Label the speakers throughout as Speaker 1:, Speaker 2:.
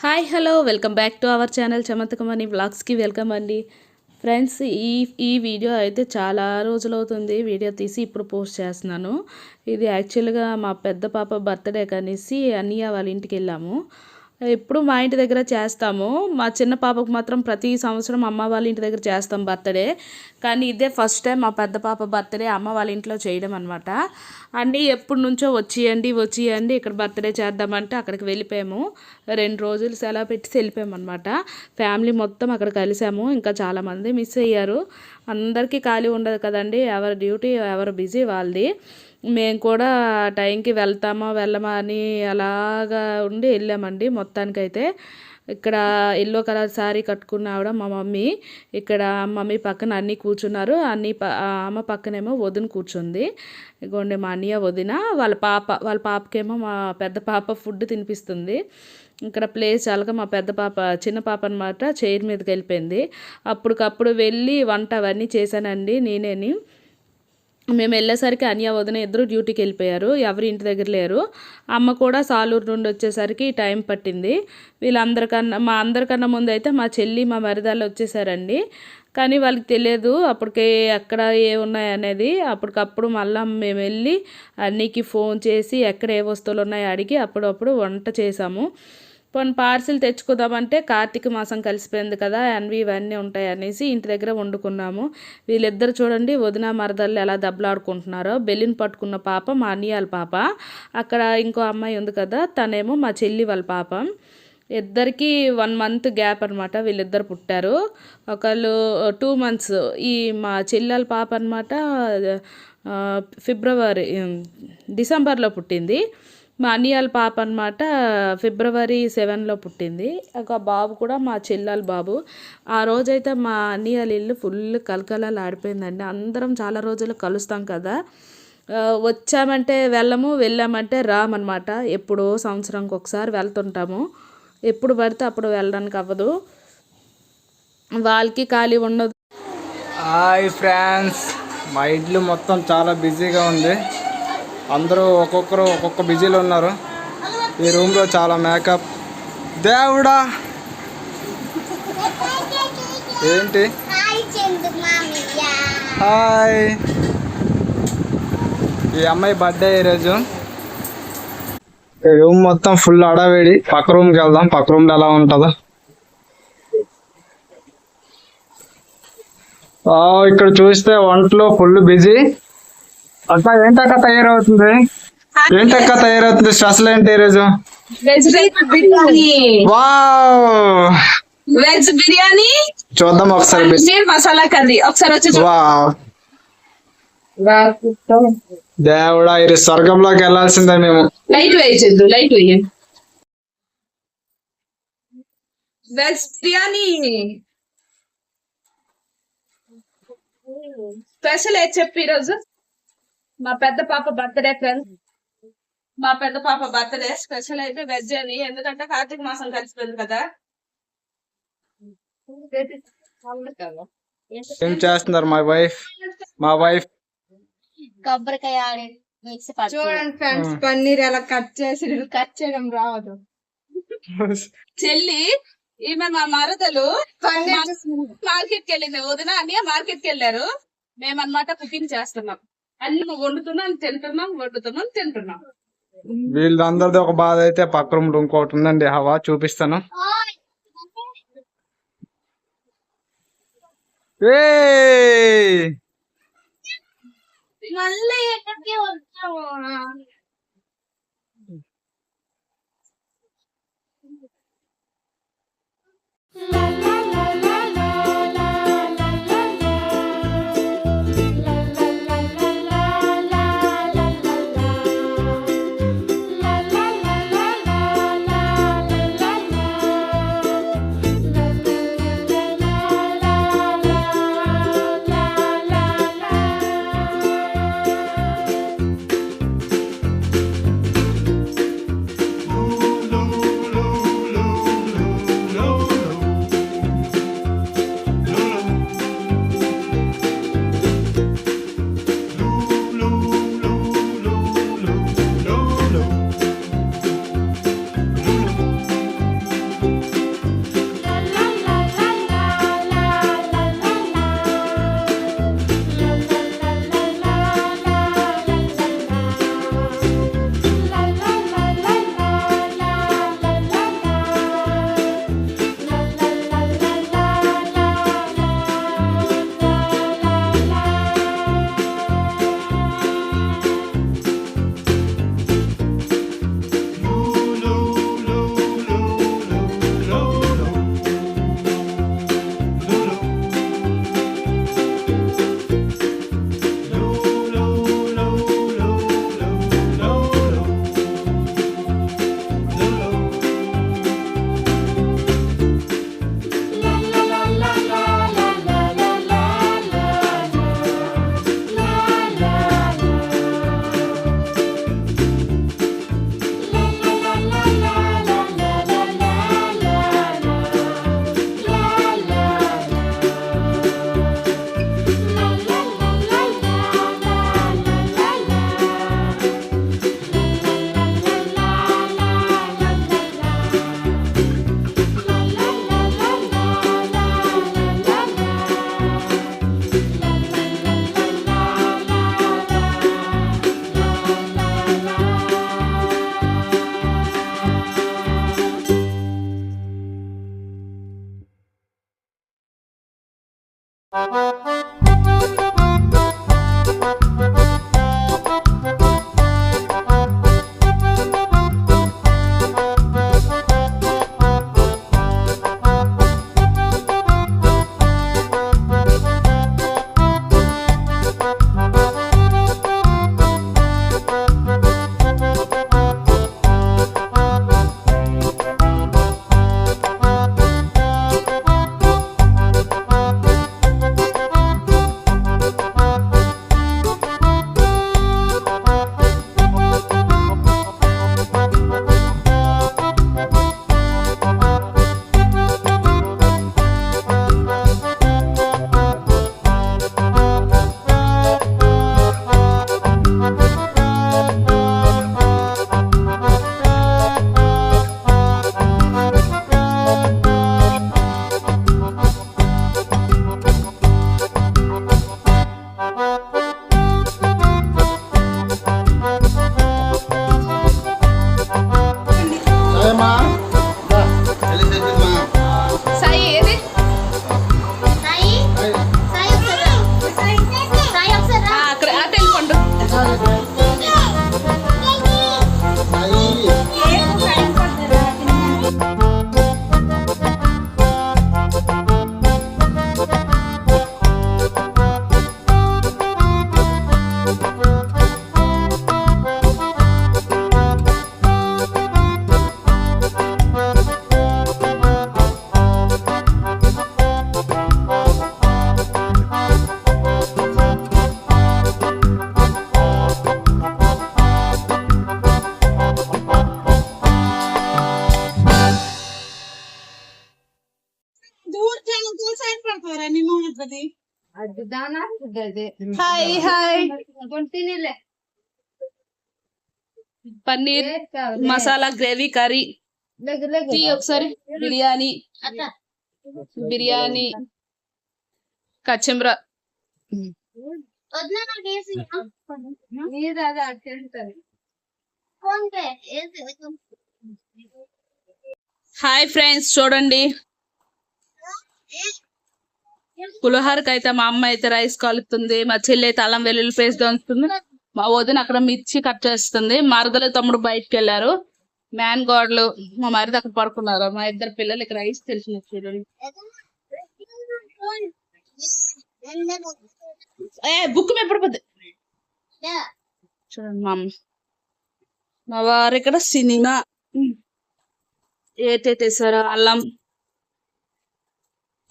Speaker 1: Hi hello welcome back to our channel చమత్కమని బ్లాగ్స్కి welcome అండి. Friends ఈ ఈ వీడియో అయితే చాలా రోజులు అవుతుంది. వీడియో తీసి ఇప్పుడు పోస్ట్ చేస్తున్నాను. ఇది యాక్చువల్గా మా పెద్ద పాప బర్త్డే కనేసి అన్నయ్య వాళ్ళ ఇంటికి వెళ్ళాము. ఎప్పుడు మా ఇంటి దగ్గర చేస్తాము. మా చిన్న పాపకు మాత్రం ప్రతి సంవత్సరం అమ్మ వాళ్ళ ఇంటి దగ్గర చేస్తాం బర్త్డే. కానీ ఇదే ఫస్ట్ టైం మా పెద్ద పాప బర్త్డే అమ్మ వాళ్ళ ఇంట్లో చేయడం అనమాట అన్నీ ఎప్పటి నుంచో వచ్చేయండి వచ్చేయండి ఇక్కడ బర్త్డే చేద్దామంటే అక్కడికి వెళ్ళిపోయాము. రెండు రోజులు సెలవు పెట్టి వెళ్ళిపోయాము అనమాట ఫ్యామిలీ మొత్తం అక్కడ కలిసాము. ఇంకా చాలామంది మిస్ అయ్యారు. అందరికీ ఖాళీ ఉండదు కదండి. ఎవరి డ్యూటీ ఎవరు బిజీ వాళ్ళది. మేము కూడా టైంకి వెళ్తామా వెళ్ళమా అని అలాగా ఉండి వెళ్ళామండి మొత్తానికైతే. ఇక్కడ ఎల్లో కలర్ శారీ కట్టుకున్న ఆవిడ మా మమ్మీ. ఇక్కడ మమ్మీ పక్కన అన్నీ కూర్చున్నారు. అన్ని ప ఆమె పక్కనేమో వదిన కూర్చుంది. ఇగోండి మా అన్నయ్య వదిన వాళ్ళ పాప వాళ్ళ పాపకేమో మా పెద్ద పాప ఫుడ్ తినిపిస్తుంది. ఇక్కడ ప్లేస్ చాలక మా పెద్ద పాప చిన్న పాప అనమాట చైర్ మీదకి వెళ్ళిపోయింది. అప్పటికప్పుడు వెళ్ళి వంట అవన్నీ చేశానండి నేనేని. మేము వెళ్ళేసరికి అన్య వదిన ఇద్దరు డ్యూటీకి వెళ్ళిపోయారు. ఎవరు ఇంటి దగ్గర లేరు. అమ్మ కూడా సాలూరు నుండి వచ్చేసరికి టైం పట్టింది. వీళ్ళందరికన్నా మా అందరికన్నా ముందు అయితే మా చెల్లి మా మరిదాలు వచ్చేసారండి. కానీ వాళ్ళకి తెలియదు అప్పటికే ఎక్కడ ఏ ఉన్నాయనేది అప్పటికప్పుడు మళ్ళీ మేము వెళ్ళి అన్నికి ఫోన్ చేసి ఎక్కడ ఏ వస్తువులు ఉన్నాయో అడిగి అప్పుడప్పుడు వంట చేసాము కొన్ని పార్సిల్ తెచ్చుకుందామంటే కార్తీక మాసం కలిసిపోయింది కదా అన్వి ఇవన్నీ ఉంటాయి అనేసి ఇంటి దగ్గర వండుకున్నాము. వీళ్ళిద్దరు చూడండి వదిన మరదళ్ళు ఎలా దెబ్బలాడుకుంటున్నారో. బెల్లిన్ పట్టుకున్న పాప మా అనియాల పాప. అక్కడ ఇంకో అమ్మాయి ఉంది కదా తనేమో మా చెల్లి వాళ్ళ పాప. ఇద్దరికి వన్ మంత్ గ్యాప్ అనమాట వీళ్ళిద్దరు పుట్టారు. ఒకళ్ళు టూ మంత్స్ ఈ మా చెల్లెల పాప అనమాట ఫిబ్రవరి డిసెంబర్లో పుట్టింది. మా అన్నయ్యాల పాప అనమాట ఫిబ్రవరి సెవెన్లో పుట్టింది. ఒక బాబు కూడా మా చెల్లెల బాబు. ఆ రోజైతే మా అన్నయ్యాల ఇల్లు ఫుల్ కలకలాలు ఆడిపోయిందండి. అందరం చాలా రోజులు కలుస్తాం కదా. వచ్చామంటే వెళ్ళము వెళ్ళామంటే రామన్నమాట ఎప్పుడో సంవత్సరంకి ఒకసారి వెళ్తుంటాము. ఎప్పుడు పడితే అప్పుడు వెళ్ళడానికి అవ్వదు. వాళ్ళకి ఖాళీ ఉండదు.
Speaker 2: హాయ్ ఫ్రెండ్స్ మా ఇల్లు మొత్తం చాలా బిజీగా ఉంది. అందరూ ఒక్కొక్కరు ఒక్కొక్క బిజీలో ఉన్నారు. ఈ రూమ్లో చాలా మేకప్. దేవుడా! ఏంటి? హాయ్! ఈ అమ్మాయి బర్త్డే ఈరోజు ఈ రూమ్ మొత్తం ఫుల్ అడవేడి పక్క రూమ్కి వెళ్దాం. పక్క రూమ్లో ఎలా ఉంటుందో. ఇక్కడ చూస్తే వంటలో ఫుల్ బిజీ. అక్క ఏంటక్క తయారవుతుంది? ఏంటక్క తయారవుతుంది? స్పెషల్ ఏంటి ఈరోజు?
Speaker 3: Veg biryani.
Speaker 2: Wow!
Speaker 3: Veg biryani.
Speaker 2: చూద్దాం ఒకసారి
Speaker 3: మసాలా కర్రీ. ఒకసారి వచ్చి
Speaker 2: దేవుడా ఇది స్వర్గంలోకి వెళ్ళాల్సిందే మేము.
Speaker 3: లైట్ వేయచ్చు లైట్ వేయ వెజ్ బిర్యానీ. స్పెషల్ ఏది చెప్పు ఈరోజు? మా పెద్ద పాప బర్త్డే ఫ్రెండ్స్ మా పెద్ద పాప బర్త్డే స్పెషల్ అయితే వెజ్ అని. ఎందుకంటే కార్తీక మాసం కలిసిపోయింది కదా.
Speaker 2: ఏం చేస్తున్నారు మా వైఫ్ మా వైఫ్
Speaker 4: కొబ్బరికాయ
Speaker 5: చూడండి ఫ్రెండ్స్ పన్నీర్ ఎలా కట్ చేసి కట్ చేయడం రావదు
Speaker 3: చెల్లి ఈమె మా మరదలు
Speaker 5: పన్నీర్
Speaker 3: మార్కెట్కి వెళ్ళింది. వదిన అని మార్కెట్కి వెళ్ళారు. మేమన్నమాట కుకింగ్ చేస్తున్నాం. అన్ని వండుతున్నాం తింటున్నాం వండుతున్నాం తింటున్నాం
Speaker 2: వీళ్ళందరిది ఒక బాధ అయితే పక్క రూమ్ ఇంకోటి ఉందండి. హవా చూపిస్తాను.
Speaker 5: ఏ Müzik
Speaker 3: hi hi. Paneer masala gravy curry. ఒకసారి. బిర్యానీ. బిర్యానీ. కచ్చంబ్ర. హాయ్ ఫ్రెండ్స్ చూడండి. పులిహోరకి అయితే మా అమ్మ అయితే రైస్ కలుపుతుంది మా చెల్లి అయితే అల్లం వెల్లుల్లి పేస్ట్ దంచుతుంది. మా వదిన అక్కడ మిర్చి కట్ చేస్తుంది. మరదలు తమ్ముడు బయటకు వెళ్ళారు మ్యాన్ గోడలు మా మరిది అక్కడ పడుకున్నారు. మా ఇద్దరు పిల్లలు ఇక్కడ రైస్ తెలిసిన చూడండి. బుక్ ఎప్పుడు పడిపోద్ది. చూడండి మా అమ్మ. మా వారు ఇక్కడ సినిమా ఏటేటేసారు అల్లం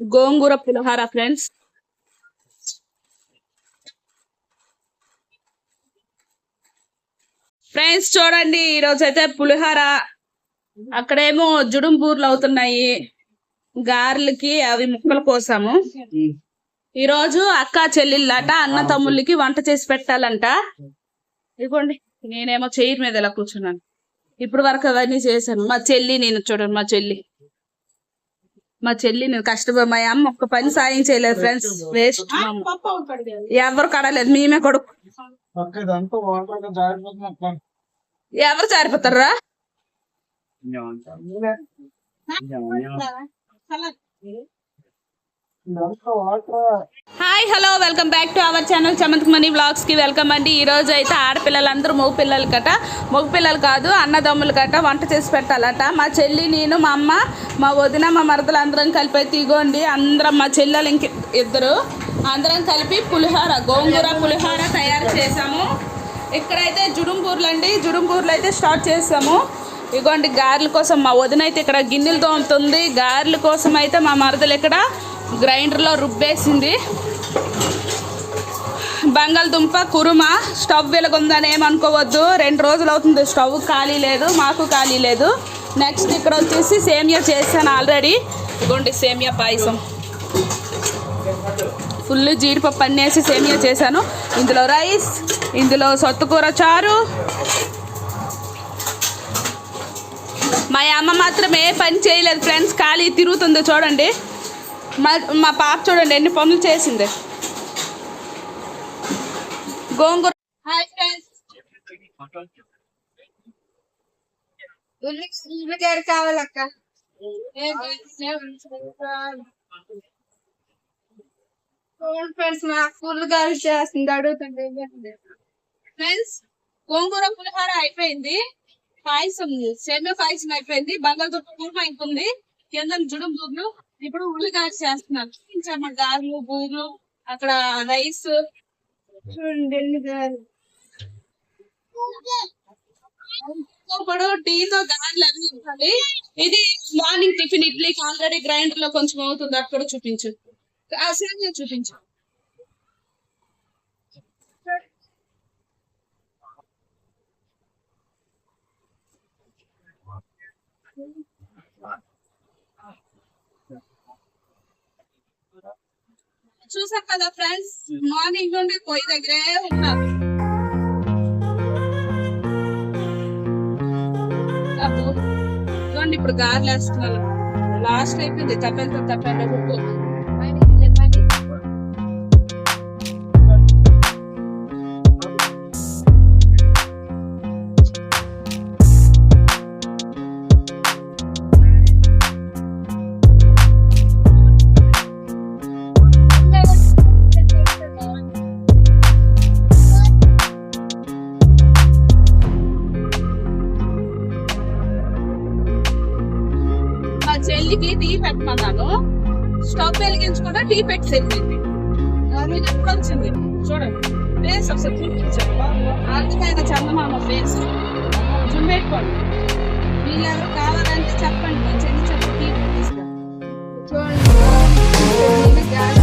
Speaker 3: గోంగూర పులిహార ఫ్రెండ్స్. ఫ్రెండ్స్ చూడండి ఈ రోజు అయితే పులిహార అక్కడేమో జుడుంబూర్లు అవుతున్నాయి. గారెలకి అవి ముక్కలు కోసాము. ఈ రోజు అక్క చెల్లెళ్ళట అన్న తమ్ముళ్ళకి వంట చేసి పెట్టాలంట. ఇదిగోండి నేనేమో చైర్ మీద ఇలా కూర్చున్నాను. ఇప్పుడు వరకు అవన్నీ చేశాను. మా చెల్లి నేను చూడండి మా చెల్లి. మా చెల్లి నేను కష్టపడి మా అమ్మ ఒక్క పని సాయం చేయలేదు ఫ్రెండ్స్ వేస్ట్ ఎవరు కడలేదు మేమే కొడుకు. ఎవరు జారిపోతారా? Hi hello welcome back to our channel చమంత్ మనీ వ్లాగ్స్కి వెల్కమ్ అండి. ఈ రోజు అయితే ఆడపిల్లలందరూ మగ పిల్లలు కట మగ పిల్లలు కాదు అన్నదమ్ములు కట వంట చేసి పెట్టాలట. మా చెల్లి నేను మా అమ్మ మా వదిన మా మరదలు అందరం కలిపి అయితే అందరం మా చెల్లెలు ఇంక ఇద్దరు అందరం కలిపి పులిహోర గోంగూర పులిహోర తయారు చేసాము. ఇక్కడైతే జుడుంపూర్లు అండి. జుడుంపూర్లు అయితే స్టార్ట్ చేసాము. ఇగోండి గారెల కోసం మా వదిన అయితే ఇక్కడ గిన్నెలు తోముతుంది. గారెల కోసం అయితే మా మరదలు ఇక్కడ గ్రైండర్లో రుబ్బేసింది. బంగాళదుంప కురుమ స్టవ్ వెలుగుందని ఏమనుకోవద్దు రెండు రోజులు అవుతుంది స్టవ్ ఖాళీ లేదు మాకు ఖాళీ లేదు. నెక్స్ట్ ఇక్కడ వచ్చేసి సేమియా చేశాను ఆల్రెడీ. ఇదిగోండి సేమియా పాయసం. ఫుల్ జీడిపప్పు అన్నేసి సేమియా చేశాను. ఇందులో రైస్ ఇందులో సొత్తుకూర చారు. మా అమ్మ మాత్రం ఏ పని చేయలేదు ఫ్రెండ్స్ ఖాళీ తిరుగుతుంది చూడండి. మా మా పాప చూడండి ఎన్ని పనులు చేసింది. గోంగూర. హాయ్ ఫ్రెండ్స్
Speaker 5: ఉల్లి కావాలక్క. ఫ్రెండ్స్ మా ఫుల్ గారు చేస్తుంది అడుగుతుంటే
Speaker 3: ఫ్రెండ్స్ గోంగూర పులిహోర అయిపోయింది. పాయసం సేమియా పాయసం అయిపోయింది. బంగాళదుంప కూర ఇంకుంది. కింద జుడుం బూర్లు ఇప్పుడు ఉల్లిగాయ చేస్తున్నారు ఇంకా మా గారెలు బూర్లు అక్కడ రైస్.
Speaker 5: చూడండి
Speaker 3: ఇప్పుడు టీతో గారెలు అవి ఉండాలి. ఇది మార్నింగ్ టిఫిన్ ఇడ్లీకి ఆల్రెడీ గ్రైండర్లో కొంచెం అవుతుంది. అక్కడ చూపించు. సేమియా చూపించు. చూసాం కదా ఫ్రెండ్స్? మార్నింగ్ నుండి పొయ్యి దగ్గరే ఉన్నారు ఇప్పుడు గారెలు వేస్తున్నాను. లాస్ట్ అయిపోయింది. తప్పేంత తప్పేంత చెల్లికి టీ పెట్టమన్నాను. స్టవ్ వెలిగించకుండా టీ పెట్టి చెప్పింది మీకు ఎప్పుడు వచ్చింది? చూడండి. ఫేస్ ఒకసారి చూపించాను అందమైన చందమామ ఫేస్ చూపెట్టుకోండి వీళ్ళు కావాలంటే చెప్పండి. మా చెల్లి చెప్పి టీ పెట్టిస్తాను
Speaker 5: చూడండి. గాలి